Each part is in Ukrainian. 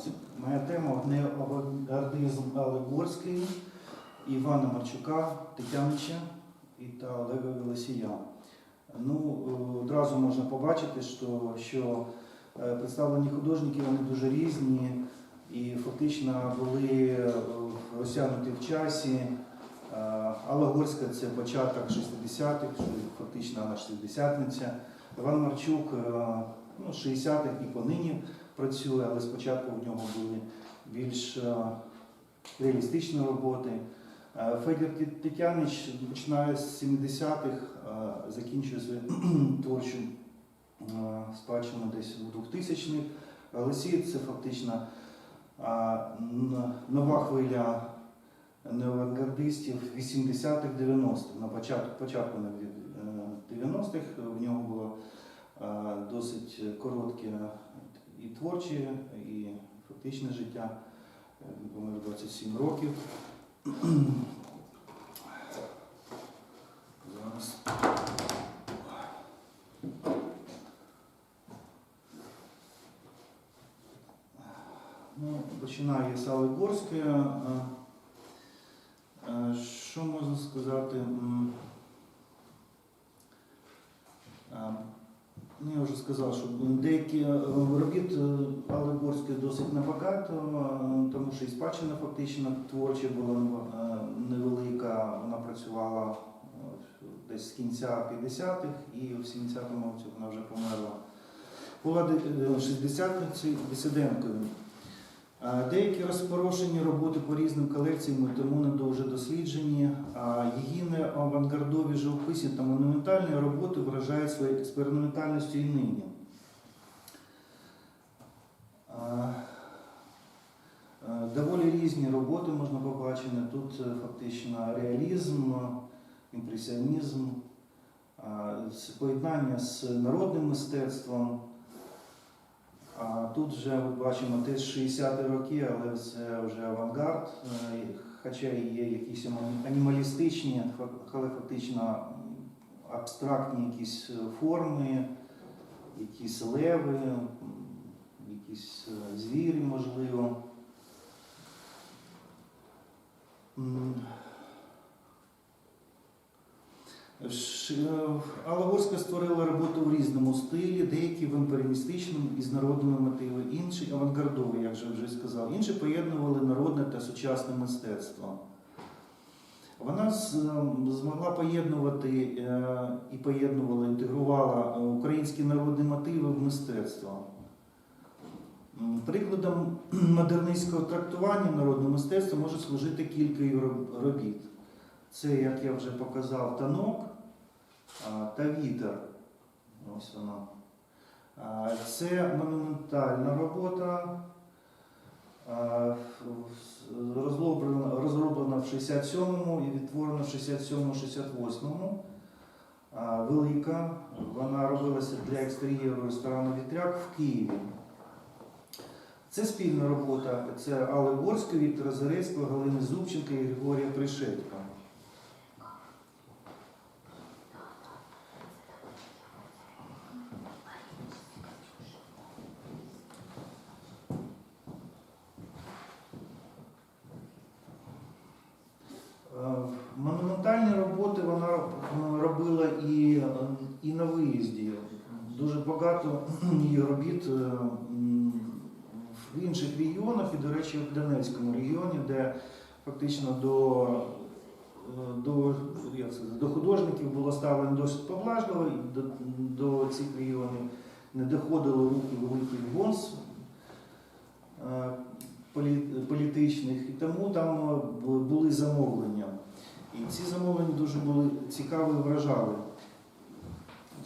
знали. Моя тема неоавангардизм Алегорський, Івана Марчука, Тетянича та Олега Велосія. Ну, е, одразу можна побачити, що, що е, представлені художники вони дуже різні і фактично були е, розтягнуті в часі. Е, Алла Горська це початок 60-х, що фактично вона шістдесятниця. Іван Марчук е, ну, 60-х і понині працює, але спочатку в нього були більш е, реалістичні роботи. Е, Федір Тетянич починає з 70-х, е, закінчує свою творчу спадщину десь у 2000-х. Олексій це фактично нова хвиля неоавангардистів 80-х, 90-х. На початку, початку е, 90-х в нього було досить коротке і творче, і фактичне життя. Помер 27 років. Зараз. Ну, починаю я з Що можна сказати? М, е, Ну, я вже сказав, що деякі е, робіт е, Алли Горської досить небагато, е, тому що і спадщина фактично творча була е, невелика. Вона працювала десь з кінця 50-х і в 70-му році вона вже померла. Була де- 60-ницею дисиденткою. Деякі розпорошені роботи по різним колекціям, тому не дуже досліджені. Її неавангардові живописні та монументальні роботи вражають своєю експериментальністю і нині. Доволі різні роботи можна побачити. Тут е, фактично реалізм, імпресіонізм, поєднання з народним мистецтвом. Тут вже ми бачимо теж 60-ті роки, але це вже авангард, е, хоча і є якісь анімалістичні, але фактично абстрактні якісь форми, якісь леви, якісь е, звірі, можливо. Алла Горська створила роботу в різному стилі, деякі в імперіалістичному і з народними мотивами, інші авангардові, як же вже сказав, інші поєднували народне та сучасне мистецтво. Вона е, змогла поєднувати е, і поєднувала, інтегрувала е, українські народні мотиви в мистецтво. Прикладом модернистського трактування народного мистецтва може служити кілька робіт. Це, як я вже показав, танок та вітер. Ось вона. Це монументальна робота, розроблена, в 67-му і відтворена в 67-68-му. Велика. Вона робилася для екстер'єру ресторану Вітряк в Києві. Це спільна робота. Це Алли Горської, Віктора Зарецького, Галини Зубченка і Григорія Пришетка. Е, Монументальні роботи вона е, робила і, е, і на виїзді. Дуже багато робіт е, в інших регіонах, і, до речі, в Донецькому регіоні, де фактично до, е, до, як це, до художників було ставлено досить поблажливо, і до, до цих регіонів не доходило руки великих гонз е, політичних, і тому там були замовлення. І ці замовлення дуже були цікаві і вражали.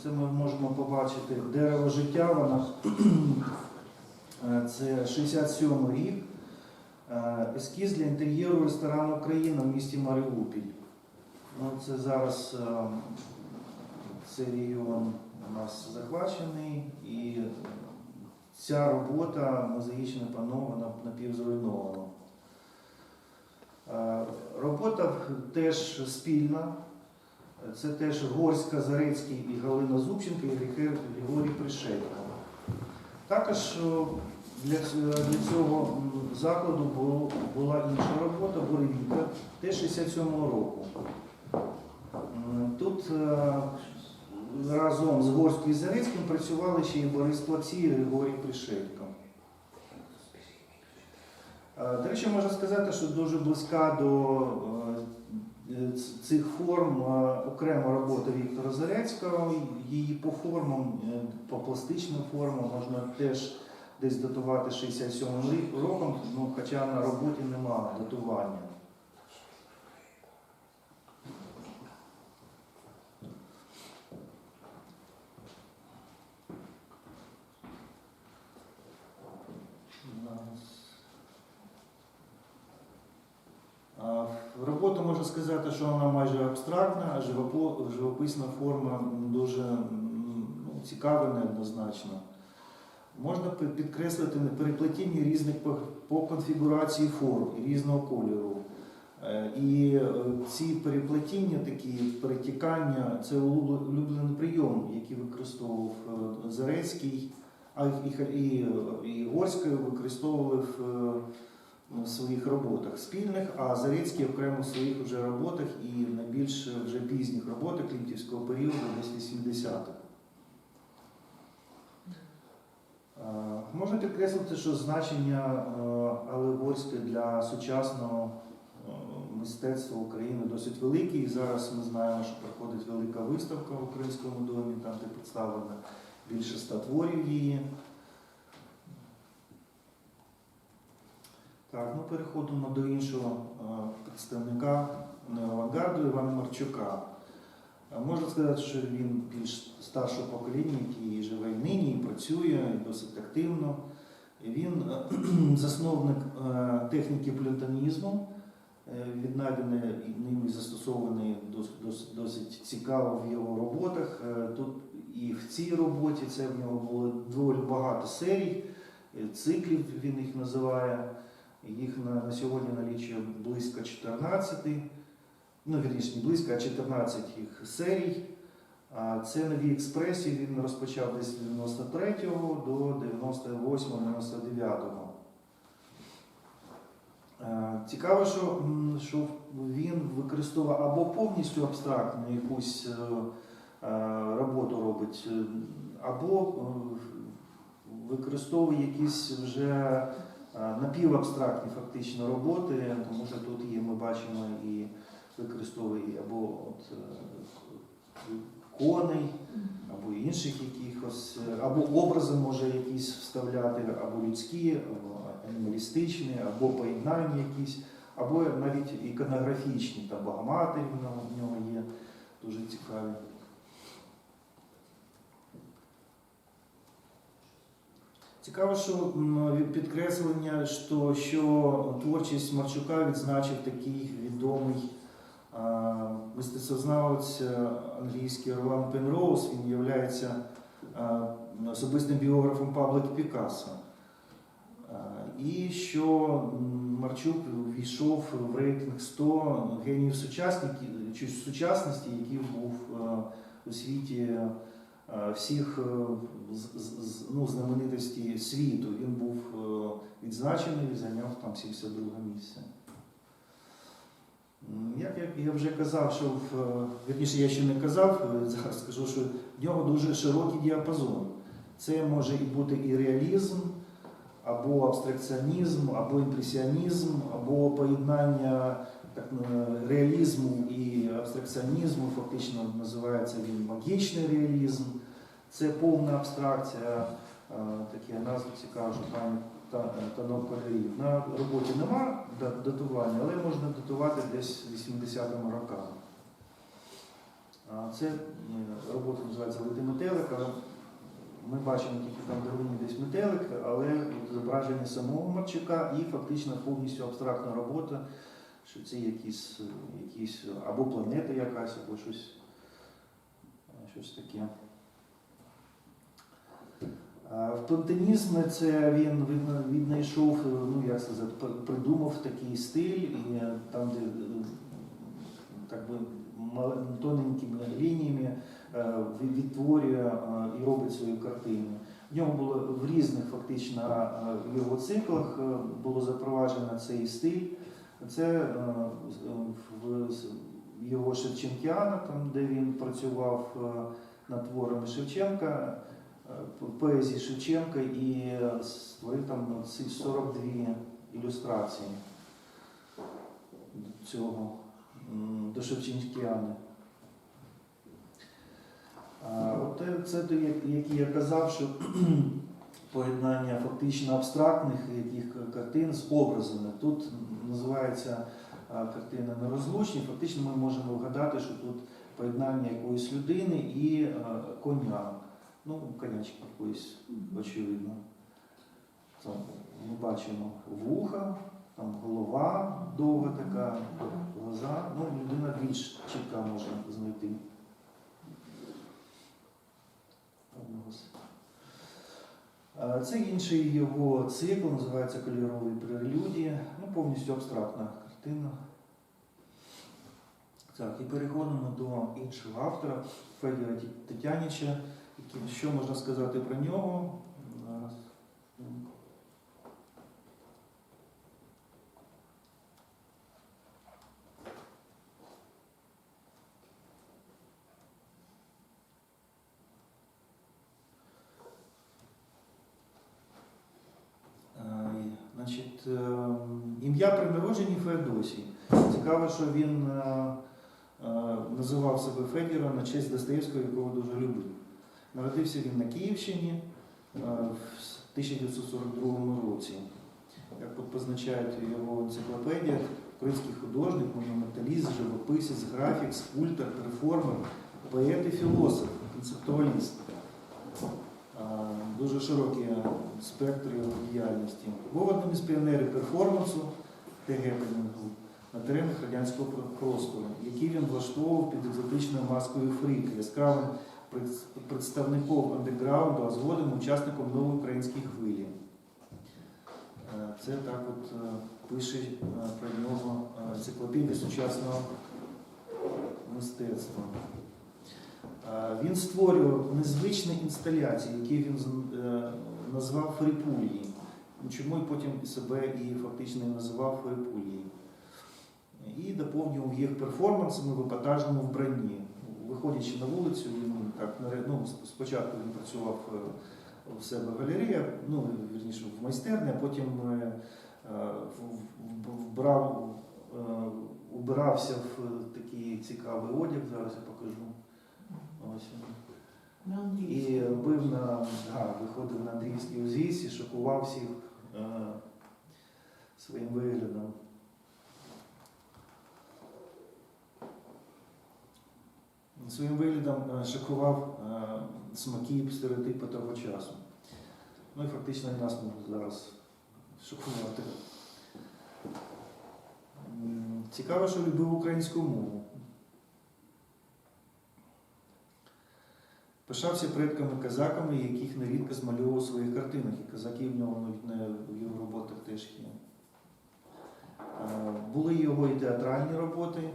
Це ми можемо побачити дерево життя, вона е, це 67 рік. Е, Ескіз для інтер'єру ресторану Україна в місті Маріуполь. Ну, це зараз е, цей регіон у нас захвачений і ця робота мозаїчне панно вона напівзруйнована. Робота теж спільна. Це теж Горська, Зарецький і Галина Зубченка і Григорій Пришелько. Також Для, для цього закладу була інша робота, буревіка, теж 67-го року. Тут е, разом з Горським і Зарицьким працювали ще і Борис Плаксій і Григорій Пришелько. Е, До речі, можна сказати, що дуже близька до е, цих форм е, окрема робота Віктора Зарецького. Її по формам, е, по пластичним формам можна теж десь датувати 67 рік- роком, ну, хоча на роботі немає датування. А, Можна сказати, що вона майже абстрактна, а живописна форма дуже ну, цікава, неоднозначна. Можна підкреслити переплетіння різних по, конфігурації форм різного кольору. Е, І е, ці переплетіння, такі перетікання, це улюбл- улюблений прийом, який використовував е, Зарецький, а і, Горський використовували в своїх роботах спільних, а Зарецький окремо в своїх вже роботах і найбільш вже пізніх роботах лімтівського періоду, десь 80-х. Е, Можна підкреслити, що значення е, алегорське для сучасного е, мистецтва України досить велике. І зараз ми знаємо, що проходить велика виставка в Українському домі, там де представлено більше ста творів її. Так, ну переходимо до іншого е, представника неоавангарду Івана Марчука. Е, Можна сказати, що він більш старшого покоління, який живе і нині, і працює і досить активно. Він е, засновник техніки плютонізму, віднайдений ним і застосований дос- дос- досить цікаво в його роботах. Тут і в цій роботі це в нього було доволі багато серій, циклів він їх називає. Їх на, на сьогодні налічує близько 14, ну вірніше, не близько, а 14 їх серій. Це нові експресії він розпочав десь з 93-го до 98-99-го. Е, Цікаво, що, що він використовує або повністю абстрактну якусь е, е, роботу робить, або використовує якісь вже напівабстрактні фактично роботи, тому що тут є, ми бачимо і використовує або от, е, коней, або інших якихось, е, або образи може якісь вставляти, або людські, або анімалістичні, або поєднання якісь, або навіть іконографічні, там нього- в нього є дуже цікаві. Цікаво, що підкреслення, що, що творчість Марчука відзначив такий відомий мистецтвознавець е, англійський Ролан Пенроуз, він є особистим біографом Пабло Пікассо. І що Марчук війшов в рейтинг 100 геніїв сучасності, який був е, у світі всіх е, з- з- ну, знаменитостей світу. Він був е, відзначений і зайняв там 72 місце. Як я, вже казав, що в, е, вірніше, я ще не казав, е, зараз скажу, що в нього дуже широкий діапазон. Це може і бути і реалізм, або абстракціонізм, або імпресіонізм, або поєднання так, е, реалізму і абстракціонізму, фактично називається він магічний реалізм. Це повна абстракція, е, таке назва цікава, що пані та- танок. На роботі нема датування, але можна датувати десь 80-ми роками. Це е, робота називається Лети метелик, але ми бачимо тільки там деревині десь метелик, але зображення самого Марчука і фактично повністю абстрактна робота, що це якісь, е, якісь або планета якась, або щось, е, щось таке. Плантинізмі це він віднайшов, е, ну як сказати, придумав такий стиль, і е, там, де е, так би тоненькими лініями е, відтворює е, і робить свою картину. В ньому було в різних фактично е, його циклах е, було запроваджено цей стиль. Це е, в його Шевченкіана, там, де він працював е, над творами Шевченка, е, поезії Шевченка і е, створив там ці 42 ілюстрації до цього до Шевченкіани. От це те, як- як я казав, що поєднання фактично абстрактних яких картин з образами. Тут називається картина нерозлучні. Фактично ми можемо вгадати, що тут поєднання якоїсь людини і коня. Ну, конячки якоїсь, очевидно. Там ми бачимо вуха, там голова довга така, глаза. Ну, людина більш чітка можна знайти. Е, Це інший його цикл, називається Кольорові прелюдії. Ну, повністю абстрактна картина. Так, і переходимо до іншого автора Федора Тетяніча. Що можна сказати про нього? Зараз. Е, Значить, е, ім'я при народженні Феодосій. Цікаво, що він е, е, називав себе Федіром на честь Достоєвського, якого дуже любив. Народився він на Київщині е, в 1942 році. Як позначають його енциклопедія, український художник, монументаліст, живописець, графік, скульптор, перформер, поет і філософ, концептуаліст. Дуже широкий спектр діяльності. Був одним із піонерів перформансу ТГ-пенінгу на теренах радянського простору, який він влаштовував під екзотичною маскою фрік, яскравим представником андеграунду, а згодом учасником нової української хвилі. Е, Це так от е, пише е, про нього енциклопедія сучасного мистецтва. Він створював незвичні інсталяції, які він назвав фрипулії. Чому потім себе і фактично називав фрипулії. І доповнював їх перформансами в епатажному вбранні. Виходячи на вулицю, він так наре- ну, спочатку він працював е, в себе в галереї, ну вірніше в майстерні, а потім е, е, вбрав, е, убирався в такий цікавий одяг. Зараз я покажу. Ось він. І робив на да, виходив на Андріївський узвіз і шокував всіх е, своїм виглядом. Своїм виглядом е, шокував е, смаки стереотипи того часу. Ну і фактично і нас може зараз шокувати. Цікаво, що любив українську мову. Пишався предками казаками, яких нерідко змальовував у своїх картинах. І казаки в нього в його роботах теж є. Були його і театральні роботи.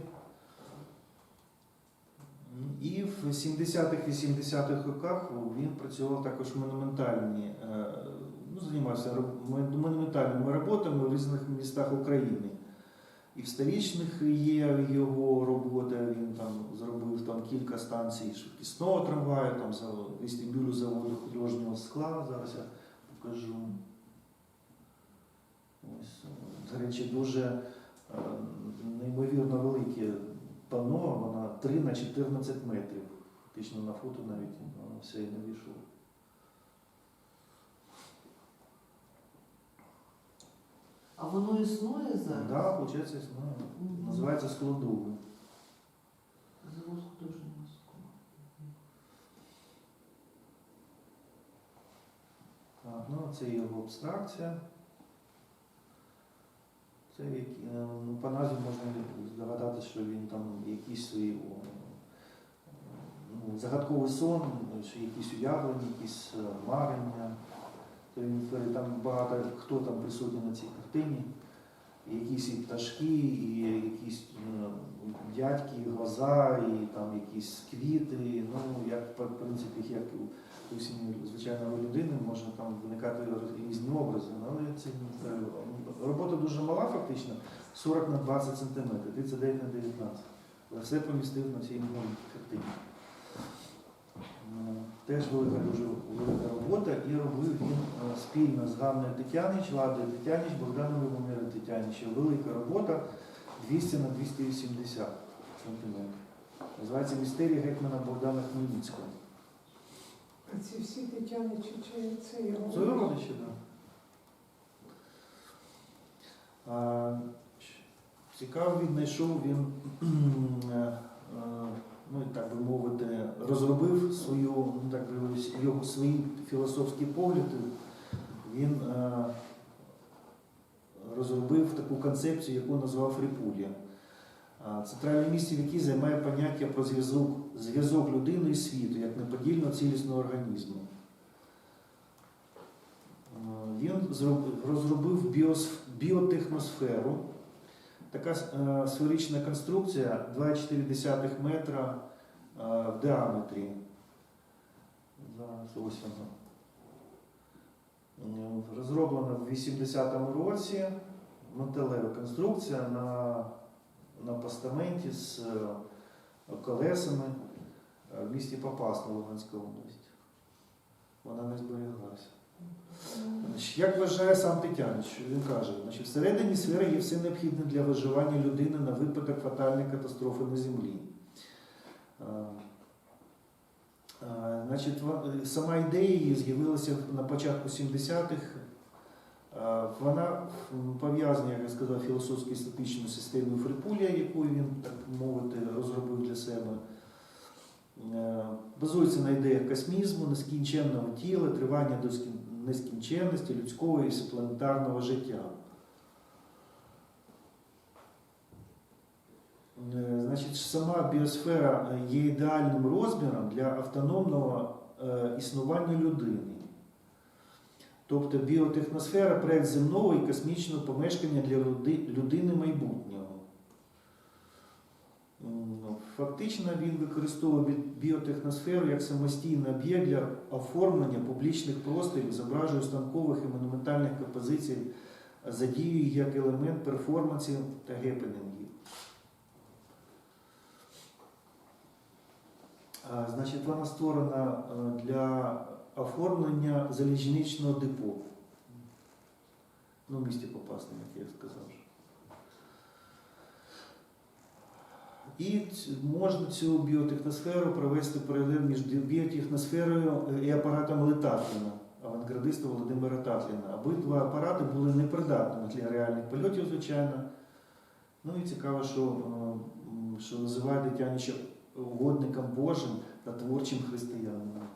І в 70-х-80-х роках він працював також монументальні, е, ну, займався монументальними роботами в різних містах України. І в столічних є його роботи, він там зробив там кілька станцій швидкісного трамваю, там за вестибюлю заводу художнього скла. Зараз я покажу. Ось, до речі, дуже е, неймовірно велике панно, вона 3 на 14 метрів. Фактично на фото навіть воно все і не вийшло. А воно існує Так, зараз? да, виходить, існує. Мгм. Називається складовий. Завод художнього скла. Так, ну, це його абстракція. Це як, е, ну, по назві можна здогадатися, що він там якісь свої о, ну, загадковий сон, якісь уявлення, якісь е, марення. То він, е, там багато хто там присутній на цій картині. Якісь і пташки, і якісь е, дядьки, і глаза, і там якісь квіти. Ну, як в принципі, як у усім звичайної людини може там виникати різні образи. Але це е, робота дуже мала, фактично, 40 на 20 сантиметрів, 39 на 19. Але все помістив на цій картині. Теж велика дуже велика робота, і робив він е, спільно з Ганною Тетянич, Ладою Тетяніч, Богданом Любомиром Тетяничем. Велика робота 200 на 280 сантиметрів. Називається Містерія гетьмана Богдана Хмельницького. А ці всі Тетяни чи чи це його? Це родичі, так. А, Цікаво віднайшов він, е, ну так би мовити, розробив свою, ну, так би мовити, його свої філософські погляди. Він е, розробив таку концепцію, яку назвав Ріпулія. Центральне місце, в якій займає поняття про зв'язок, зв'язок людини і світу як неподільно цілісного організму. Е, Він розробив біотехносферу. Така е, сферична конструкція 2,4 метра е, в діаметрі. Зараз ось вона. Е, Розроблена в 80-му році. Мотелева конструкція на, на постаменті з колесами в місті Попасна Луганська область. Вона не зберіглася. Як вважає сам Тетяныч, він каже, значить, всередині сфери є все необхідне для виживання людини на випадок фатальної катастрофи на землі. Значить, сама ідея її з'явилася на початку 70-х. Е, Вона пов'язана, як я сказав, філософською статичною системою Фрипулія, яку він, так мовити, розробив для себе. Базується на ідеях космізму, нескінченного тіла, тривання до нескінченності людського і всепланетарного життя. Е, Значить, сама біосфера є ідеальним розміром для автономного е, існування людини. Тобто біотехносфера проект земного і космічного помешкання для людини майбутнього. Фактично він використовує біотехносферу як самостійний об'єкт для оформлення публічних просторів, зображує станкових і монументальних композицій, задіює як елемент перформансів та гепенінгів. Значить, вона створена е, для оформлення залізничного депо. Ну, в місті Попасне, як я сказав. вже. І можна цю біотехносферу провести паралель між біотехносферою і апаратом Летатліна, авангардиста Володимира Татліна. Обидва апарати були непридатними для реальних польотів, звичайно. Ну і цікаво, що, е, що називає Дитяніча угодником Божим та творчим християнином.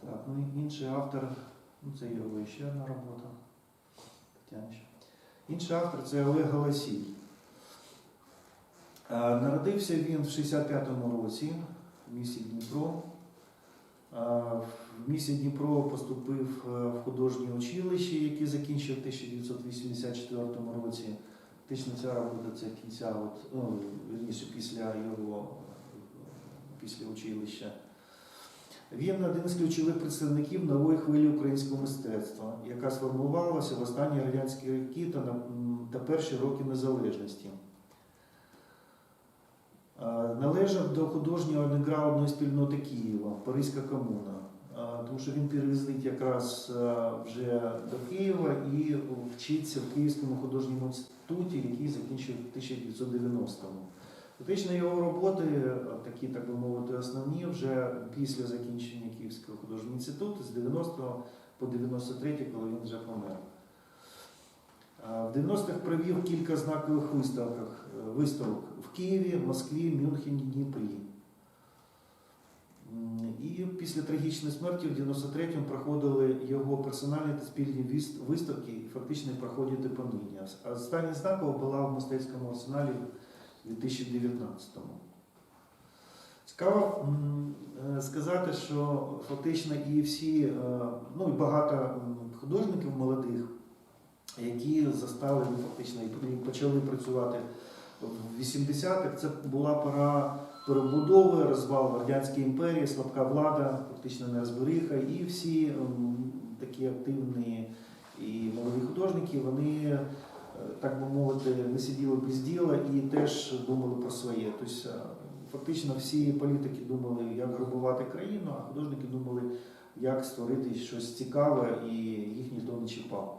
Так, ну і інший автор, ну це його ще одна робота. Тетяніч. Інший автор це Олег Галасій. Е, Народився він в 65-му році в місті Дніпро. Е, В місті Дніпро поступив е, в художнє училище, яке закінчив в 1984 році. Фактично ця робота це кінця, от, ну, після його після училища. Він один з ключових представників нової хвилі українського мистецтва, яка сформувалася в останні радянські роки та, на- та перші роки незалежності. Е, Належав до художньої андеграундної спільноти Києва, Паризька комуна. Е, Тому що він переїздить якраз е, вже до Києва і вчиться в Київському художньому інституті, який закінчив в 1990-му. Фактично його роботи, е, такі, так би мовити, основні, вже після закінчення Київського художнього інституту з 90 по 93, коли він вже помер. В 90-х провів кілька знакових виставок, е, виставок в Києві, Москві, Мюнхені, Дніпрі. І після трагічної смерті в 93-му проходили його персональні та спільні виставки і фактично проходять і понині. А Остання знакова була в мистецькому арсеналі у 2019-му. Цікаво е, сказати, що фактично і всі, е, ну і багато художників молодих, які застали фактично і почали працювати в 80-х, це була пора перебудови, розвал Радянської імперії, слабка влада, фактично нерозберіха, і всі такі активні і молоді художники, вони, так би мовити, не сиділи без діла і теж думали про своє. Тобто, е, фактично всі політики думали, як грабувати країну, а художники думали, як створити щось цікаве і їх ніхто не чіпав.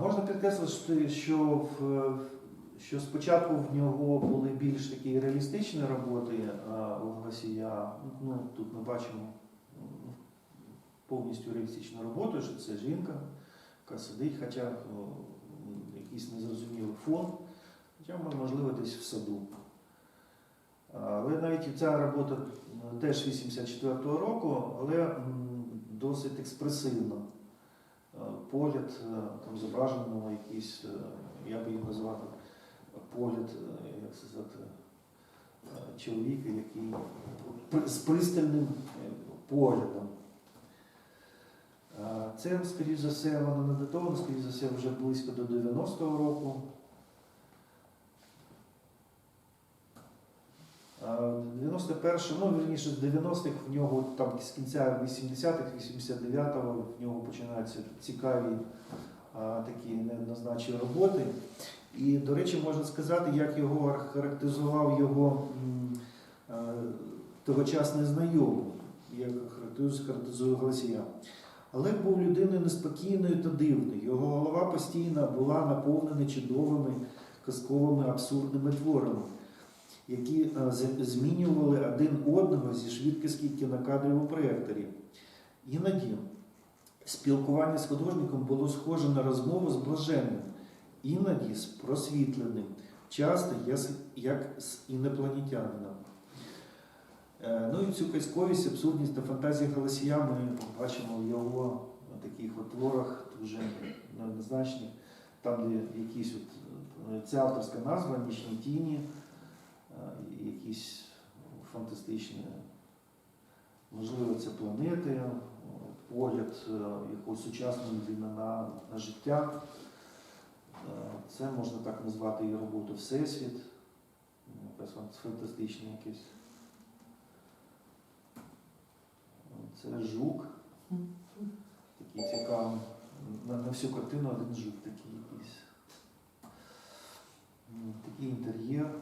Можна підкреслити, що, що спочатку в нього були більш такі реалістичні роботи у Гласія. Ну, тут ми бачимо повністю реалістичну роботу, що це жінка, яка сидить, хоча якийсь незрозумілий фон, хоча можливо десь в саду. Але навіть ця робота теж 84-го року, але досить експресивна. Е, Погляд е, там зображено якийсь, е, я би їх назвав погляд, е, як сказати, чоловіка, який з пристальним поглядом. Це, скоріш за все, воно не датовано, скоріш за все, вже близько до 90-го року. Е, 91 ну, вірніше, з 90-х в нього там з кінця 80-х, 89-го в нього починаються цікаві а, такі неоднозначні роботи. І, до речі, можна сказати, як його характеризував його е, тогочасний знайомий, як характеризує характеризує Олег був людиною неспокійною та дивною. Його голова постійно була наповнена чудовими казковими абсурдними творами, які е, змінювали один одного зі швидкості кінокадрів у проєкторі. Іноді спілкування з художником було схоже на розмову з блаженним, іноді з просвітленим, часто як з інопланетянином. Е, і цю казковість, абсурдність та фантазію Голосія ми бачимо в його таких от творах дуже неоднозначних, там, де якісь от, е, ця авторська назва, нічні тіні, е, якісь фантастичні, можливо, це планети, е, погляд е, якогось сучасної людини на, на життя. Е, Це можна так назвати і роботу Всесвіт, якась фан- фантастична якесь. Це жук, такий цікавий. На, на всю картину один жук такий якийсь. Такий інтер'єр.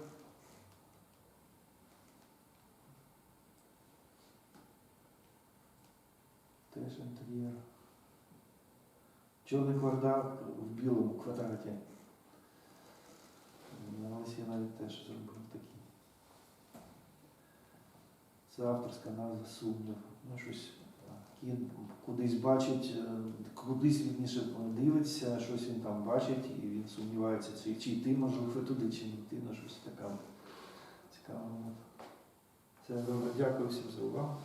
Теж інтер'єр. Чорний квадрат в білому квадраті. Ось я навіть теж зробив такий. Це авторська назва сумнів. Ну, щось кін кудись бачить, е, кудись вірніше дивиться, щось він там бачить, і він сумнівається, чи, чи йти, можливо, туди, чи не йти, ну щось таке цікаве. Це добре. Дякую всім за увагу.